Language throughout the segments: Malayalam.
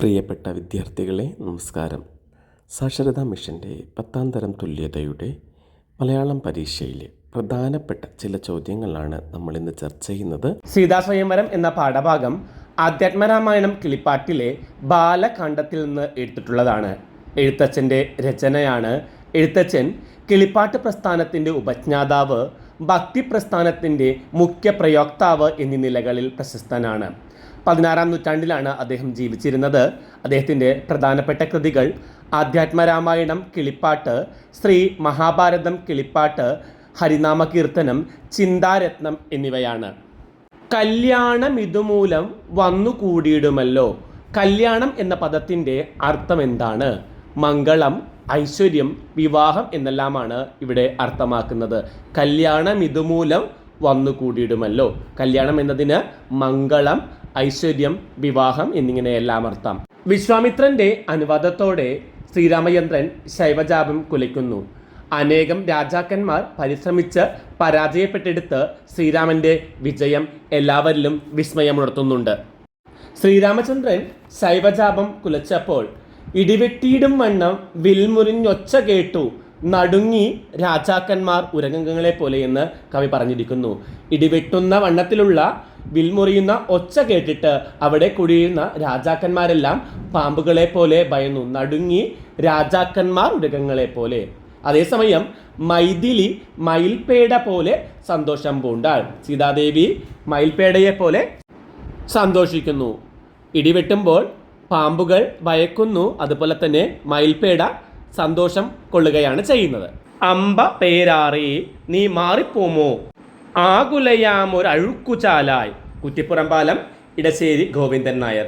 പ്രിയപ്പെട്ട വിദ്യാർത്ഥികളെ നമസ്കാരം. സാക്ഷരതാ മിഷന്റെ പത്താം തരം തുല്യതയുടെ മലയാളം പരീക്ഷയിലെ പ്രധാനപ്പെട്ട ചില ചോദ്യങ്ങളാണ് നമ്മൾ ഇന്ന് ചർച്ച ചെയ്യുന്നത്. സീതാസ്വയംവരം എന്ന പാഠഭാഗം ആധ്യാത്മരാമായണം കിളിപ്പാട്ടിലെ ബാലകാണ്ഡത്തിൽ നിന്ന് എടുത്തിട്ടുള്ളതാണ്. എഴുത്തച്ഛന്റെ രചനയാണ്. എഴുത്തച്ഛൻ കിളിപ്പാട്ട് പ്രസ്ഥാനത്തിന്റെ ഉപജ്ഞാതാവ് ഭക്തി പ്രസ്ഥാനത്തിന്റെ മുഖ്യ പ്രയോക്താവ് എന്നീ നിലകളിൽ പ്രശസ്തനാണ്. പതിനാറാം നൂറ്റാണ്ടിലാണ് അദ്ദേഹം ജീവിച്ചിരുന്നത്. അദ്ദേഹത്തിന്റെ പ്രധാനപ്പെട്ട കൃതികൾ ആധ്യാത്മരാമായണം കിളിപ്പാട്ട് ശ്രീ മഹാഭാരതം കിളിപ്പാട്ട് ഹരിനാമ കീർത്തനം ചിന്താരത്നം എന്നിവയാണ്. കല്യാണം ഇതുമൂലം വന്നു കൂടിയിടുമല്ലോ. കല്യാണം എന്ന പദത്തിന്റെ അർത്ഥം എന്താണ്? മംഗളം ഐശ്വര്യം വിവാഹം എന്നെല്ലാമാണ് ഇവിടെ അർത്ഥമാക്കുന്നത്. കല്യാണം ഇതുമൂലം വന്നുകൂടിയിടുമല്ലോ കല്യാണം എന്നതിന് മംഗളം ഐശ്വര്യം വിവാഹം എന്നിങ്ങനെയെല്ലാം അർത്ഥം. വിശ്വാമിത്രന്റെ അനുവാദത്തോടെ ശ്രീരാമചന്ദ്രൻ ശൈവജാപം കുലയ്ക്കുന്നു. അനേകം രാജാക്കന്മാർ പരിശ്രമിച്ച് പരാജയപ്പെട്ടെടുത്ത് ശ്രീരാമന്റെ വിജയം എല്ലാവരിലും വിസ്മയമുണർത്തുന്നുണ്ട്. ശ്രീരാമചന്ദ്രൻ ശൈവജാപം കുലച്ചപ്പോൾ ഇടിവെട്ടിയിടും വണ്ണം വിൽമുറിഞ്ഞൊച്ച കേട്ടു നടുങ്ങി രാജാക്കന്മാർ ഉരകങ്ങളെ പോലെ എന്ന് കവി പറഞ്ഞിരിക്കുന്നു. ഇടിവെട്ടുന്ന വണ്ണത്തിലുള്ള വിൽമുറിയുന്ന ഒച്ച കേട്ടിട്ട് അവിടെ കുടിയുന്ന രാജാക്കന്മാരെല്ലാം പാമ്പുകളെ പോലെ ഭയന്നു. നടുങ്ങി രാജാക്കന്മാർ മൃഗങ്ങളെ പോലെ. അതേസമയം മൈഥിലി മയിൽപേട പോലെ സന്തോഷം പൂണ്ടാൾ. സീതാദേവി മയിൽപേടയെ പോലെ സന്തോഷിക്കുന്നു. ഇടിവെട്ടുമ്പോൾ പാമ്പുകൾ ഭയക്കുന്നു. അതുപോലെ തന്നെ മയിൽപേട സന്തോഷം കൊള്ളുകയാണ് ചെയ്യുന്നത്. അമ്പ പേരാറി നീ മാറിപ്പോമോ? ആകുലയാമൊരഴുക്കുചാലായി കുറ്റിപ്പുറം പാലം ഇടശ്ശേരി ഗോവിന്ദൻ നായർ.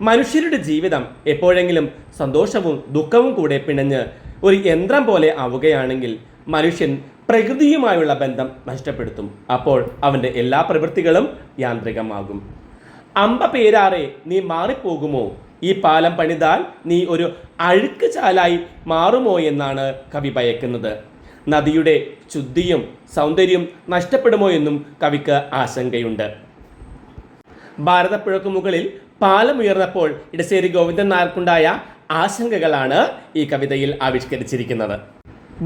മനുഷ്യരുടെ ജീവിതം എപ്പോഴെങ്കിലും സന്തോഷവും ദുഃഖവും കൂടെ പിണഞ്ഞ് ഒരു യന്ത്രം പോലെ ആവുകയാണെങ്കിൽ മനുഷ്യൻ പ്രകൃതിയുമായുള്ള ബന്ധം നഷ്ടപ്പെടുത്തും. അപ്പോൾ അവന്റെ എല്ലാ പ്രവൃത്തികളും യാന്ത്രികമാകും. അമ്പ പേരാറെ നീ മാറിപ്പോകുമോ? ഈ പാലം പണിതാൽ നീ ഒരു അഴുക്ക് ചാലായി മാറുമോ എന്നാണ് കവി ഭയക്കുന്നത്. നദിയുടെ ശുദ്ധിയും സൗന്ദര്യം നഷ്ടപ്പെടുമോ എന്നും കവിക്ക് ആശങ്കയുണ്ട്. ഭാരതപ്പുഴക്ക് മുകളിൽ പാലം ഉയർന്നപ്പോൾ ഇടശ്ശേരി ഗോവിന്ദൻ നായർക്കുണ്ടായ ആശങ്കകളാണ് ഈ കവിതയിൽ ആവിഷ്കരിച്ചിരിക്കുന്നത്.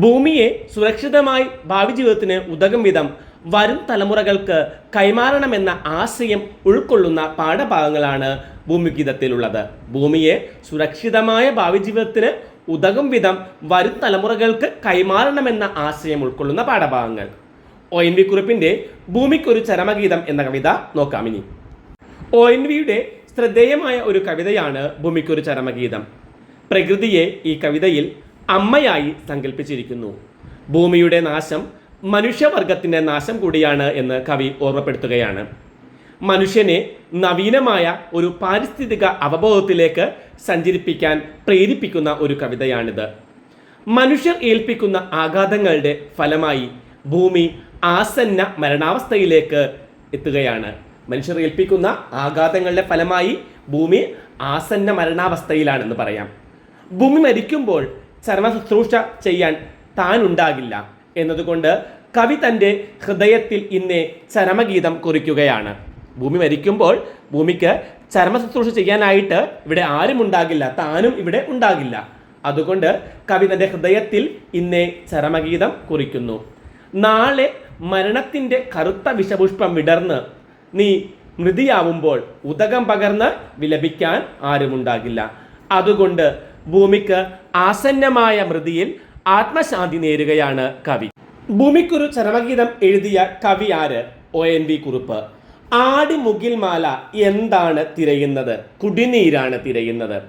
ഭൂമിയെ സുരക്ഷിതമായി ഭാവി ജീവിതത്തിന് ഉതകും വിധം വരും തലമുറകൾക്ക് കൈമാറണമെന്ന ആശയം ഉൾക്കൊള്ളുന്ന പാഠഭാഗങ്ങളാണ് ഭൂമിഗീതത്തിലുള്ളത്. ഭൂമിയെ സുരക്ഷിതമായ ഭാവി ജീവിതത്തിന് ഉതകും വരും തലമുറകൾക്ക് കൈമാറണമെന്ന ആശയം ഉൾക്കൊള്ളുന്ന പാഠഭാഗങ്ങൾ. ഒ എൻ വി കുറിപ്പിന്റെ ഭൂമിക്കൊരു ചരമഗീതം എന്ന കവിത നോക്കാം ഇനി. ഒ എൻ വിയുടെ ശ്രദ്ധേയമായ ഒരു കവിതയാണ് ഭൂമിക്കൊരു ചരമഗീതം. പ്രകൃതിയെ ഈ കവിതയിൽ അമ്മയായി സങ്കല്പിച്ചിരിക്കുന്നു ഭൂമിയുടെ നാശം മനുഷ്യവർഗത്തിന്റെ നാശം കൂടിയാണ് എന്ന് കവി ഓർമ്മപ്പെടുത്തുകയാണ്. മനുഷ്യനെ നവീനമായ ഒരു പാരിസ്ഥിതിക അവബോധത്തിലേക്ക് സഞ്ചരിപ്പിക്കാൻ പ്രേരിപ്പിക്കുന്ന ഒരു കവിതയാണിത്. മനുഷ്യർ ഏൽപ്പിക്കുന്ന ആഘാതങ്ങളുടെ ഫലമായി ഭൂമി ആസന്ന മരണാവസ്ഥയിലേക്ക് എത്തുകയാണ്. മനുഷ്യർ ഏൽപ്പിക്കുന്ന ആഘാതങ്ങളുടെ ഫലമായി ഭൂമി ആസന്ന മരണാവസ്ഥയിലാണെന്ന് പറയാം. ഭൂമി മരിക്കുമ്പോൾ ചർമ്മ ശുശ്രൂഷ ചെയ്യാൻ താൻ ഉണ്ടാകില്ല എന്നതുകൊണ്ട് കവി തന്റെ ഹൃദയത്തിൽ ഇന്നേ ചരമഗീതം കുറിക്കുകയാണ്. ഭൂമി മരിക്കുമ്പോൾ ഭൂമിക്ക് ചരമ ശുശ്രൂഷ ചെയ്യാനായിട്ട് ഇവിടെ ആരും ഉണ്ടാകില്ല താനും ഇവിടെ ഉണ്ടാകില്ല. അതുകൊണ്ട് കവി തന്റെ ഹൃദയത്തിൽ ഇന്നേ ചരമഗീതം കുറിക്കുന്നു. നാളെ മരണത്തിന്റെ കറുത്ത വിഷപുഷ്പം വിടർന്ന് നീ മൃതിയാവുമ്പോൾ ഉദകം പകർന്ന് വിലപിക്കാൻ ആരുമുണ്ടാകില്ല. അതുകൊണ്ട് ഭൂമിക്ക് ആസന്നമായ മൃതിയിൽ ആത്മശാന്തി നേരുകയാണ് കവി. ഭൂമിക്കൊരു ചരമഗീതം എഴുതിയ കവി ആര്? O N V Kurup. ആടി മുകിൽമാല എന്താണ് തിരയുന്നത്? കുടിനീരാണ് തിരയുന്നത്.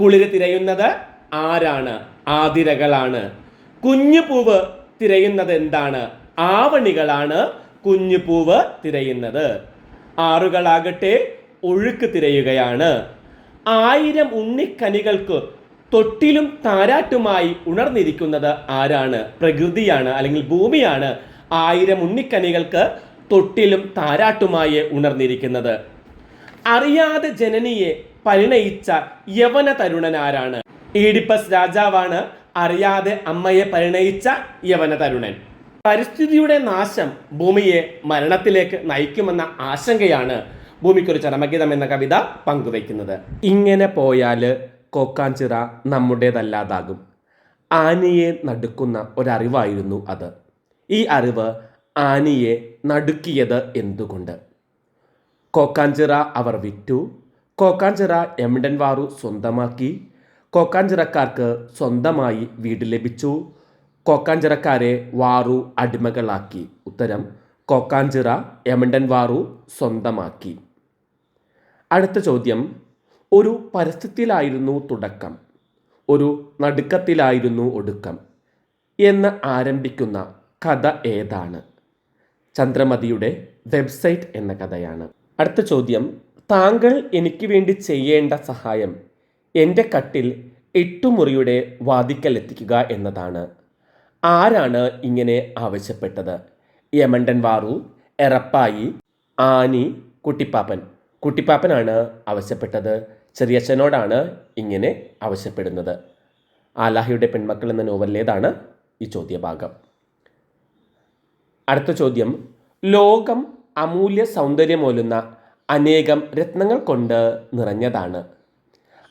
കുളിര് തിരയുന്നത് ആരാണ്? ആതിരകളാണ്. കുഞ്ഞുപൂവ് തിരയുന്നത് എന്താണ്? ആവണികളാണ് കുഞ്ഞുപൂവ് തിരയുന്നത്. ആറുകളാകട്ടെ ഒഴുക്ക് തിരയുകയാണ്. ആയിരം ഉണ്ണിക്കനികൾക്ക് തൊട്ടിലും താരാട്ടുമായി ഉണർന്നിരിക്കുന്നത് ആരാണ്? പ്രകൃതിയാണ് അല്ലെങ്കിൽ ഭൂമിയാണ്. ആയിരം ഉണ്ണിക്കനികൾക്ക് തൊട്ടിലും താരാട്ടുമായി ഉണർന്നിരിക്കുന്നത്. അറിയാതെ ജനനിയെ പരിണയിച്ച യവന തരുണനാരാണ്. ഈഡിപ്പസ് രാജാവാണ് അറിയാതെ അമ്മയെ പരിണയിച്ച യവന തരുണൻ. പരിസ്ഥിതിയുടെ നാശം ഭൂമിയെ മരണത്തിലേക്ക് നയിക്കുമെന്ന ആശങ്കയാണ് ഭൂമിക്കൊരു ചരമഗീതം എന്ന കവിത പങ്കുവയ്ക്കുന്നത്. ഇങ്ങനെ പോയാൽ കോക്കാഞ്ചിറ നമ്മുടേതല്ലാതാകും. ആനയെ നടുക്കുന്ന ഒരറിവായിരുന്നു അത്. ഈ അറിവ് ആനിയെ നടുക്കിയത് എന്തുകൊണ്ട്? കോക്കാഞ്ചിറ അവർ വിറ്റു. കോക്കാഞ്ചിറ എമിഡൻവാറു സ്വന്തമാക്കി. കോക്കാഞ്ചിറക്കാർക്ക് സ്വന്തമായി വീട് ലഭിച്ചു. കോക്കാഞ്ചിറക്കാരെ വാറു അടിമകളാക്കി. ഉത്തരം കോക്കാഞ്ചിറ എമണ്ടൻവാറു സ്വന്തമാക്കി. അടുത്ത ചോദ്യം ഒരു പരിസ്ഥിതിയിലായിരുന്നു തുടക്കം ഒരു നടുക്കത്തിലായിരുന്നു ഒടുക്കം എന്ന് ആരംഭിക്കുന്ന കഥ ഏതാണ്? ചന്ദ്രമതിയുടെ വെബ്സൈറ്റ് എന്ന കഥയാണ്. അടുത്ത ചോദ്യം താങ്കൾ എനിക്ക് വേണ്ടി ചെയ്യേണ്ട സഹായം എന്റെ കട്ടിൽ എട്ടുമുറിയുടെ വാതിക്കൽ എത്തിക്കുക എന്നതാണ്. ആരാണ് ഇങ്ങനെ ആവശ്യപ്പെട്ടത്? യമണ്ടൻ വാറു എറപ്പായി ആനി കുട്ടിപ്പാപ്പൻ. കുട്ടിപ്പാപ്പനാണ് ആവശ്യപ്പെട്ടത്. ചെറിയച്ഛനോടാണ് ഇങ്ങനെ ആവശ്യപ്പെടുന്നത്. ആലാഹയുടെ പെൺമക്കൾ എന്ന നോവലിലേതാണ് ഈ ചോദ്യഭാഗം. അടുത്ത ചോദ്യം. ലോകം അമൂല്യ സൗന്ദര്യമൊലുന്ന അനേകം രത്നങ്ങൾ കൊണ്ട് നിറഞ്ഞതാണ്.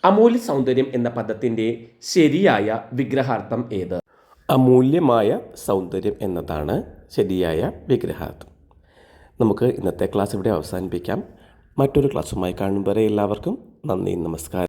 അമൂല്യ സൗന്ദര്യം എന്ന പദത്തിന്റെ ശരിയായ വിഗ്രഹാർത്ഥം ഏത്? അമൂല്യമായ സൗന്ദര്യം എന്നതാണ് ശരിയായ വിഗ്രഹാർത്ഥം. നമുക്ക് ഇന്നത്തെ ക്ലാസ് ഇവിടെ അവസാനിപ്പിക്കാം. മറ്റൊരു ക്ലാസ്സുമായി കാണും വരെ എല്ലാവർക്കും നന്ദി നമസ്കാരം.